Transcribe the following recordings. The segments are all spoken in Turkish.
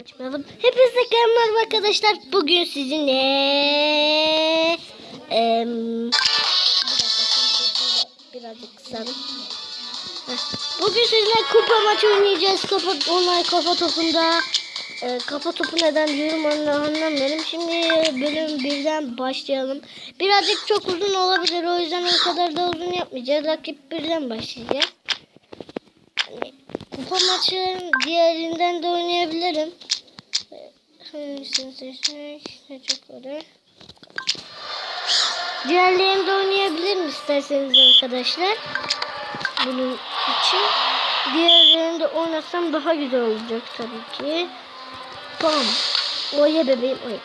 Açmayalım. Hepinize merhaba arkadaşlar. Bugün sizinle de birazcık kısalım. Bugün sizinle kupa maçı oynayacağız. Kafa, online kafa topunda. E, kafa topu neden diyorum onu anlamıyorum. Şimdi bölüm birden başlayalım. Birazcık çok uzun olabilir. O yüzden o kadar da uzun yapmayacağız. Rakip birden başlayacağız. Kupa maçı diğerinden de oynayabilirim. Hangisini seçmek? Ne çok var. Diğerlerini de oynayabilirim isterseniz arkadaşlar. Bunun için. Diğerlerini de oynasam daha güzel olacak tabii ki. Bam. Oya bebeğim oya.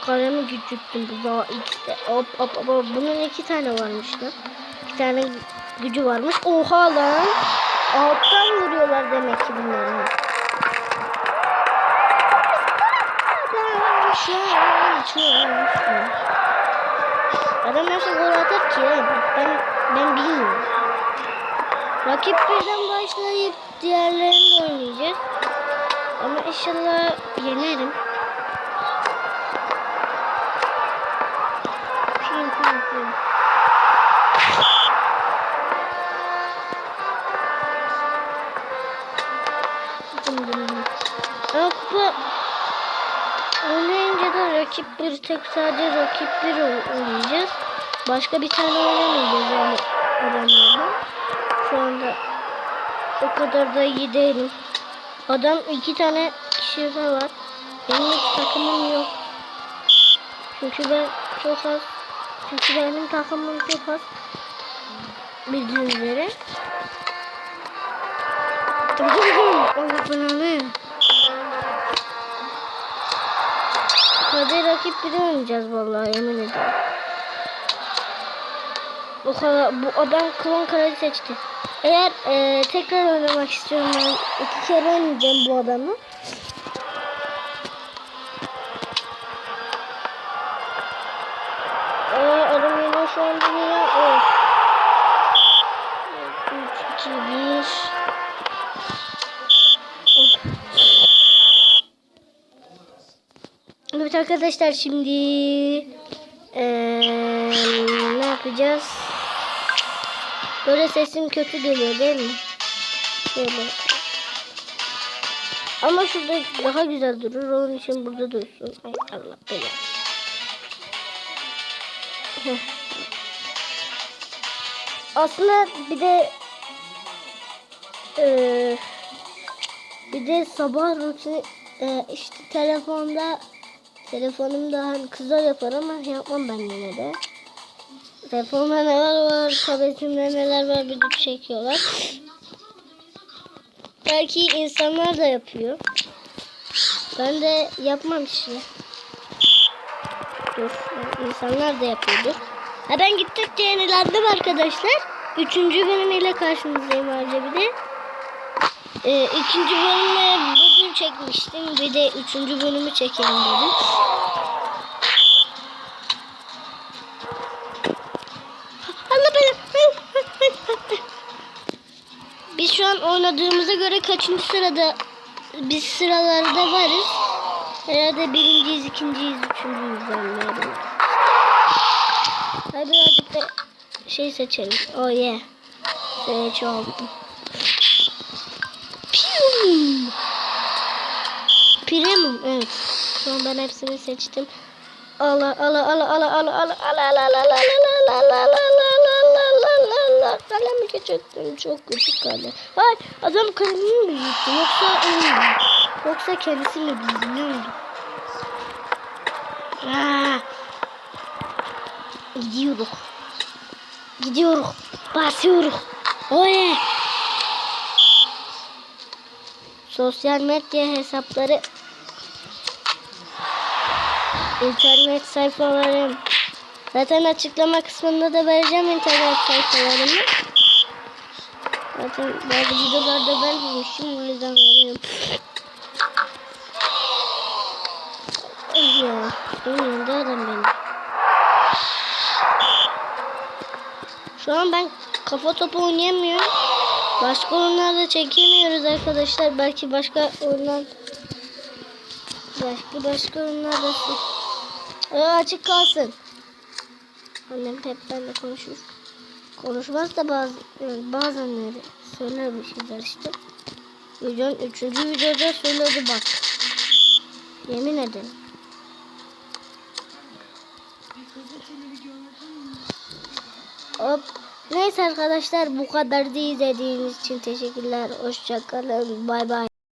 Kalemi küçülttüm bu daha X'de. Hop hop hop. Bunun iki tane varmış lan. İki tane gücü varmış. Oha lan. Alttan vuruyorlar demek ki bunları. Adam nasıl gol atar ki? Ben, ben bilmiyorum. Rakip birden başlayıp diğerlerini oynayacağız. Ama inşallah yenerim. Ama kupa oynayınca da rakip bir tek sadece rakip bir oy- oynayacağız. Başka bir tane oynamayacağız yani adamlarla. Şu anda o kadar da iyi değilim. Adam iki tane kişi de var. Benim hiç takımım yok. Çünkü ben çok az. Çünkü benim takımım çok az. Bildiğiniz üzere. Allah belanı. Hadi rakip biri oynayacağız vallahi yemin ederim. Bu bu adam klon kararı seçti. Eğer e, tekrar oynamak istiyorum ben iki kere oynayacağım bu adamı. Eğer adam yine şu an dünya of. 3, 2, 1. Evet arkadaşlar şimdi eee, ne yapacağız? Böyle sesim kötü geliyor değil mi? Şöyle. Ama şurada daha güzel durur. Onun için burada dursun. Ay Allah. Heh. Aslında bir de eee, bir de sabah rutini eee, işte telefonda telefonumda hani kızlar yapar ama yapmam ben yine de. Telefonumda neler var, tabletimde neler var bir de çekiyorlar. Belki insanlar da yapıyor. Ben de yapmam işte. Dur, insanlar da yapıyordur. Ha ben gittikçe yenilendim arkadaşlar. Üçüncü bölümüyle karşınızdayım ayrıca bir de. Ee, ikinci bölümü bugün çekmiştim. Bir de üçüncü bölümü çekelim dedim. Allah belanı. Biz şu an oynadığımıza göre kaçıncı sırada biz sıralarda varız. Herhalde birinciyiz, ikinciyiz, üçüncüyüz anlıyorum. Hadi birazcık da şey seçelim. Oh yeah. Seç oldum. Pium. Premium evet. Şu an ben hepsini seçtim. Ala ala ala ala ala ala ala ala ala ala ala ala ala ala ala kalemi geçirdim çok kötü kale. Ay adam kalemini mi gitti yoksa yoksa kendisi mi bildi ne oldu? Gidiyoruz. Gidiyoruz. Basıyoruz. Oye. Sosyal medya hesapları internet sayfalarım. Zaten açıklama kısmında da vereceğim internet sayfalarımı. Zaten bazı videolarda ben bulmuşum o yüzden veriyorum. Ya, benim yanında adam benim. Şu an ben kafa topu oynayamıyorum. Başka oyunlarda çekemiyoruz arkadaşlar. Belki başka oyunlar başka başka oyunlarda Aa, açık kalsın. Annem hep benimle konuşur. Konuşmaz da bazı yani söyler bir şeyler işte. Videonun üçüncü videoda söyledi bak. Yemin ederim. Hop. Neyse arkadaşlar bu kadar da izlediğiniz için teşekkürler. Hoşçakalın. Bay bay.